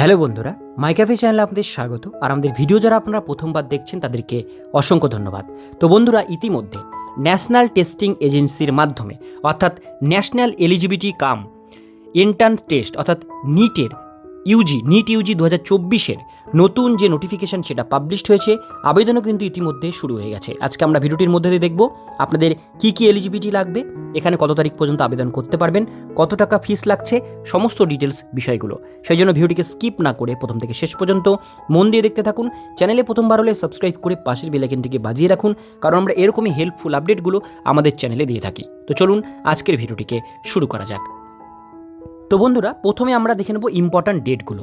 Hello বন্ধুরা, মাই cafe চ্যানেলে আপনাদের স্বাগত। আর আমাদের ভিডিও যারা আপনারা প্রথমবার দেখছেন, তাদেরকে অসংখ্য ধন্যবাদ। তো বন্ধুরা, ইতিমধ্যে ন্যাশনাল টেস্টিং এজেন্সির মাধ্যমে, অর্থাৎ national eligibility cum, entrance test, অর্থাৎ নিটের ইউজি, নিট ইউজি দু হাজার চব্বিশের নতুন যে নোটিফিকেশন সেটা পাবলিশড হয়েছে, আবেদনও কিন্তু ইতিমধ্যে শুরু হয়ে গেছে। আজকে আমরা ভিডিওটির মধ্যে দিয়ে দেখব আপনাদের কি কি এলিজিবিলিটি লাগবে, এখানে কত তারিখ পর্যন্ত আবেদন করতে পারবেন, কত টাকা ফিস লাগছে, সমস্ত ডিটেলস বিষয়গুলো। সেই জন্য ভিডিওটিকে স্কিপ না করে প্রথম থেকে শেষ পর্যন্ত মন দিয়ে দেখতে থাকুন, চ্যানেলে প্রথমবার হলে সাবস্ক্রাইব করে পাশের বেলাইকেনটিকে বাজিয়ে রাখুন, কারণ আমরা এরকমই হেল্পফুল আপডেটগুলো আমাদের চ্যানেলে দিয়ে থাকি। তো চলুন আজকের ভিডিওটিকে শুরু করা যাক। তো বন্ধুরা, প্রথমে আমরা দেখে নেব ইম্পর্ট্যান্ট ডেটগুলো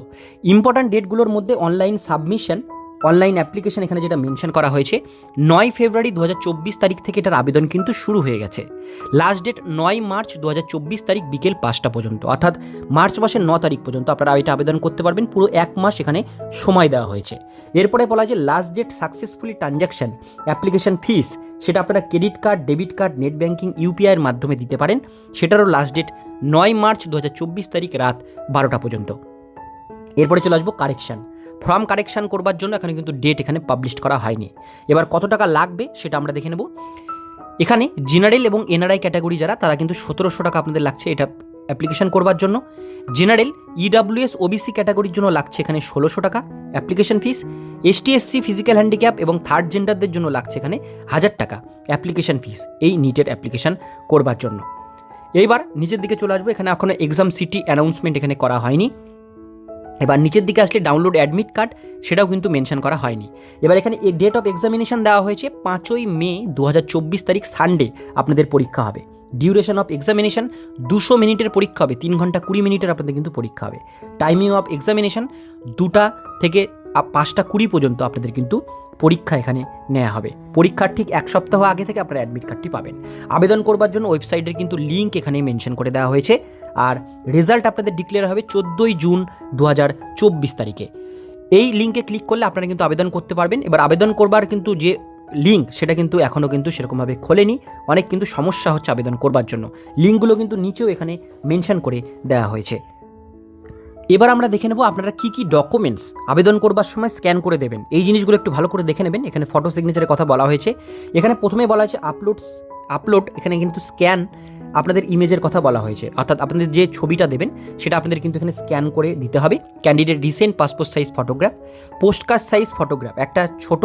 ইম্পর্ট্যান্ট ডেটগুলোর মধ্যে অনলাইন সাবমিশন অনলাইন অ্যাপ্লিকেশন এখানে যেটা মেনশন করা হয়েছে, নয় ফেব্রুয়ারি দু হাজার চব্বিশ তারিখ থেকে এটার আবেদন কিন্তু শুরু হয়ে গেছে। লাস্ট ডেট নয় মার্চ দু হাজার চব্বিশ তারিখ বিকেল পাঁচটা পর্যন্ত, অর্থাৎ মার্চ মাসের ন তারিখ পর্যন্ত আপনারা এটা আবেদন করতে পারবেন, পুরো এক মাস এখানে সময় দেওয়া হয়েছে। এরপরে বলা যে last date successfully transaction application fees সেটা আপনারা credit card debit card net banking ইউপিআইয়ের মাধ্যমে দিতে পারেন, সেটারও লাস্ট ডেট নয় মার্চ দু হাজার চব্বিশ তারিখ রাত বারোটা পর্যন্ত। এরপরে চলে আসব কারেকশান। ফর্ম কারেকশান করবার জন্য এখানে কিন্তু ডেট এখানে পাবলিশ করা হয়নি। এবার কত টাকা লাগবে সেটা আমরা দেখে নেব। এখানে জেনারেল এবং এনআরআই ক্যাটাগরি যারা, তারা কিন্তু সতেরোশো টাকা আপনাদের লাগছে এটা অ্যাপ্লিকেশন করবার জন্য। জেনারেল ইডাব্লিউএস ওবিসি ক্যাটাগরির জন্য লাগছে এখানে ষোলোশো টাকা। Application fees ST SC physical handicap এবং থার্ড জেন্ডারদের জন্য লাগছে এখানে হাজার টাকা অ্যাপ্লিকেশন ফিস, এই নিটের অ্যাপ্লিকেশন করবার জন্য। এইবার নিচের দিকে চলে আসব, এখানে এখনও এক্সাম সিটি অ্যানাউন্সমেন্ট এখানে করা হয়নি। এবার নিচের দিকে আসলে ডাউনলোড অ্যাডমিট কার্ড সেটাও কিন্তু মেনশন করা হয়নি। এবার এখানে ডেট অফ এক্সামিনেশন দেওয়া হয়েছে পাঁচই মে দু হাজার চব্বিশ তারিখ সানডে আপনাদের পরীক্ষা হবে। ডিউরেশন অফ এক্সামিনেশন দুশো মিনিটের পরীক্ষা হবে, তিন ঘণ্টা কুড়ি মিনিটের আপনাদের কিন্তু পরীক্ষা হবে। টাইমিং অফ এক্সামিনেশন দুটা থেকে পাঁচটা কুড়ি পর্যন্ত আপনাদের কিন্তু পরীক্ষা এখানে নেওয়া হবে। পরীক্ষার ঠিক এক সপ্তাহ আগে থেকে আপনারা অ্যাডমিট কার্ডটি পাবেন। আবেদন করবার জন্য ওয়েবসাইটের কিন্তু লিঙ্ক এখানে মেনশন করে দেওয়া হয়েছে। আর রেজাল্ট আপনাদের ডিক্লেয়ার হবে চোদ্দোই জুন দু হাজার চব্বিশ তারিখে। এই লিঙ্কে ক্লিক করলে আপনারা কিন্তু আবেদন করতে পারবেন। এবার আবেদন করবার কিন্তু যে লিঙ্ক সেটা কিন্তু এখনও কিন্তু সেরকমভাবে খোলেনি। অনেক কিন্তু সমস্যা হচ্ছে আবেদন করবার জন্য। লিঙ্কগুলো কিন্তু নিচেও এখানে মেনশন করে দেওয়া হয়েছে। এবার আমরা দেখে নেব আপনারা কি কি ডকুমেন্টস আবেদন করবার সময় স্ক্যান করে দেবেন। এই জিনিসগুলো একটু ভালো করে দেখে নেবেন। এখানে ফটো সিগনেচারের কথা বলা হয়েছে। এখানে প্রথমে বলা হয়েছে আপলোড আপলোড এখানে কিন্তু স্ক্যান আপনাদের ইমেজের কথা বলা হয়েছে। অর্থাৎ আপনাদের যে ছবিটা দেবেন, সেটা আপনাদের কিন্তু এখানে স্ক্যান করে দিতে হবে। Candidate recent passport size photograph post postcard size photograph একটা ছোট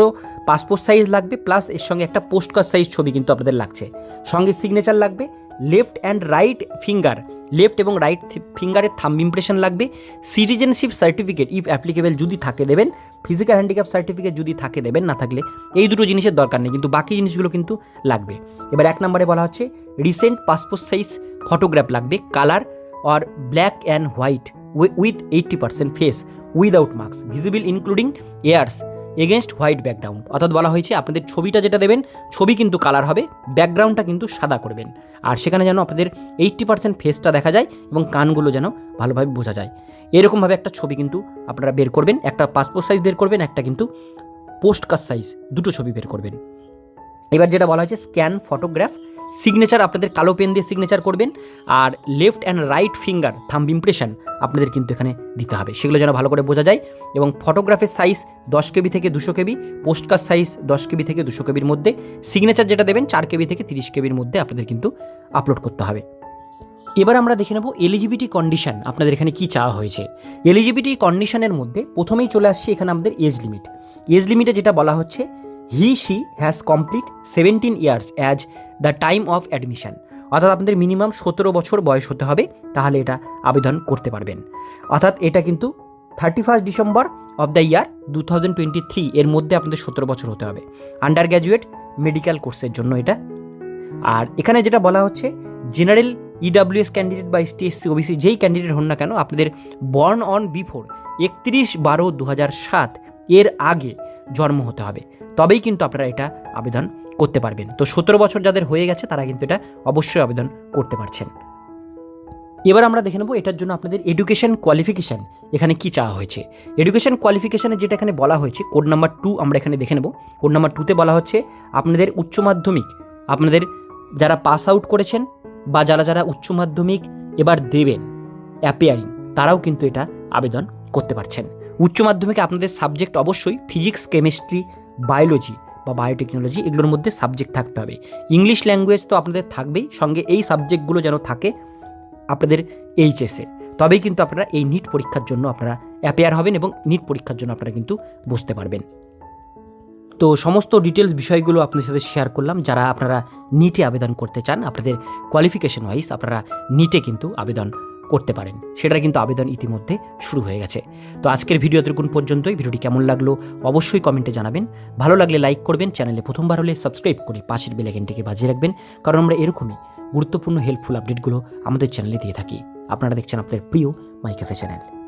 পাসপোর্ট সাইজ লাগবে প্লাস এর সঙ্গে একটা পোস্ট পোস্টকার্ড সাইজ ছবি কিন্তু আপনাদের লাগছে। সঙ্গে সিগনেচার লাগবে left and right finger left এবং রাইট ফিঙ্গারের থাম্ব ইমপ্রেশন লাগবে। সিটিজেনশিপ সার্টিফিকেট ইফ অ্যাপ্লিকেবল যদি থাকে দেবেন ফিজিক্যাল হ্যান্ডিক্যাপ সার্টিফিকেট যদি থাকে দেবেন, না থাকলে এই দুটো জিনিসের দরকার নেই, কিন্তু বাকি জিনিসগুলো কিন্তু লাগবে। এবার এক নম্বরে বলা হচ্ছে রিসেন্ট পাসপোর্ট সাইজ ফটোগ্রাফ লাগবে colour or black and white with eighty percent face without marks visible including ears against white background. অর্থাৎ বলা হয়েছে, আপনাদের ছবিটা যেটা দেবেন, ছবি কিন্তু কালার হবে, ব্যাকগ্রাউন্ডটা কিন্তু সাদা করবেন। আর সেখানে যেন আপনাদের এইট্টি পার্সেন্ট ফেসটা দেখা যায় এবং কানগুলো যেন ভালোভাবে বোঝা যায়। এরকমভাবে একটা ছবি কিন্তু আপনারা বের করবেন, একটা পাসপোর্ট সাইজ বের করবেন, একটা কিন্তু পোস্ট সাইজ দুটো ছবি বের করবেন। এবার যেটা বলা হয়েছে স্ক্যান ফটোগ্রাফ সিগনেচার আপনাদের কালো পেন দিয়ে সিগনেচার করবেন আর left and right finger thumb impression আপনাদের কিন্তু এখানে দিতে হবে। সেগুলো যেন ভালো করে বোঝা যায় এবং ফটোগ্রাফের সাইজ দশ কেবি থেকে দুশো কেবি পোস্টকার্ড সাইজ দশ কেবি থেকে দুশো কেবির মধ্যে সিগনেচার যেটা দেবেন চার কেবি থেকে তিরিশ কেবির মধ্যে আপনাদের কিন্তু আপলোড করতে হবে। এবার আমরা দেখে নেব এলিজিবিলিটি কন্ডিশন আপনাদের এখানে কি চাওয়া হয়েছে। এলিজিবিলিটি কন্ডিশনের মধ্যে প্রথমেই চলে আসছে এখানে আমাদের এজ লিমিট এজ লিমিটে যেটা বলা হচ্ছে he she has complete seventeen years as the time of admission অর্থাৎ আপনাদের মিনিমাম সতেরো বছর বয়স হতে হবে, তাহলে এটা আবেদন করতে পারবেন। অর্থাৎ এটা কিন্তু thirty first December of the year two thousand twenty three এর মধ্যে আপনাদের সতেরো বছর হতে হবে। আন্ডার গ্র্যাজুয়েট মেডিকেল কোর্সের জন্য এটা। আর এখানে যেটা বলা হচ্ছে জেনারেল ইডাব্লিউএস ক্যান্ডিডেট বা এসটি এসসি ওবিসি যেই ক্যান্ডিডেট হন না কেন, আপনাদের বর্ন অন বিফোর একত্রিশ বারো দু হাজার সাত এর আগে জন্ম হতে হবে। তবেই কিন্তু আপনারা এটা আবেদন করতে পারবেন। তো সতেরো বছর যাদের হয়ে গেছে, তারা কিন্তু এটা অবশ্যই আবেদন করতে পারছেন। এবার আমরা দেখে নেব এটার জন্য আপনাদের এডুকেশন কোয়ালিফিকেশান এখানে কি চাওয়া হয়েছে। এডুকেশন কোয়ালিফিকেশানে যেটা এখানে বলা হয়েছে কোড নাম্বার টু আমরা এখানে দেখে নেব। কোড নাম্বার টুতে বলা হচ্ছে, আপনাদের উচ্চ মাধ্যমিক, আপনাদের যারা পাস আউট করেছেন বা যারা যারা উচ্চ মাধ্যমিক এবার দেবেন অ্যাপিয়ারিং তারাও কিন্তু এটা আবেদন করতে পারছেন। উচ্চ মাধ্যমিকে আপনাদের সাবজেক্ট অবশ্যই ফিজিক্স কেমিস্ট্রি বায়োলজি বা বায়োটেকনোলজি এগুলোর মধ্যে সাবজেক্ট থাকতে হবে। ইংলিশ ল্যাঙ্গুয়েজ তো আপনাদের থাকবেই, সঙ্গে এই সাবজেক্টগুলো যেন থাকে আপনাদের এইচএসে তবেই কিন্তু আপনারা এই নিট পরীক্ষার জন্য আপনারা অ্যাপেয়ার হবেন এবং নিট পরীক্ষার জন্য আপনারা কিন্তু বসতে পারবেন। তো সমস্ত ডিটেলস বিষয়গুলো আপনাদের সাথে শেয়ার করলাম। যারা আপনারা নিটে আবেদন করতে চান, আপনাদের কোয়ালিফিকেশন ওয়াইজ আপনারা নিটে কিন্তু আবেদন করতে পারেন। সেটার কিন্তু আবেদন ইতিমধ্যে শুরু হয়ে গেছে। তো আজকের ভিডিও এতটুকুন পর্যন্তই। ভিডিওটি কেমন লাগল অবশ্যই কমেন্টে জানাবেন। ভালো লাগলে লাইক করবেন। চ্যানেলে প্রথমবার হলে সাবস্ক্রাইব করে পাশের বেলাইকেনটিকে বাজিয়ে রাখবেন। কারণ আমরা এরকমই গুরুত্বপূর্ণ হেল্পফুল আপডেটগুলো আমাদের চ্যানেলে দিয়ে থাকি। আপনারা দেখছেন আপনাদের প্রিয় মাই ক্যাফে চ্যানেল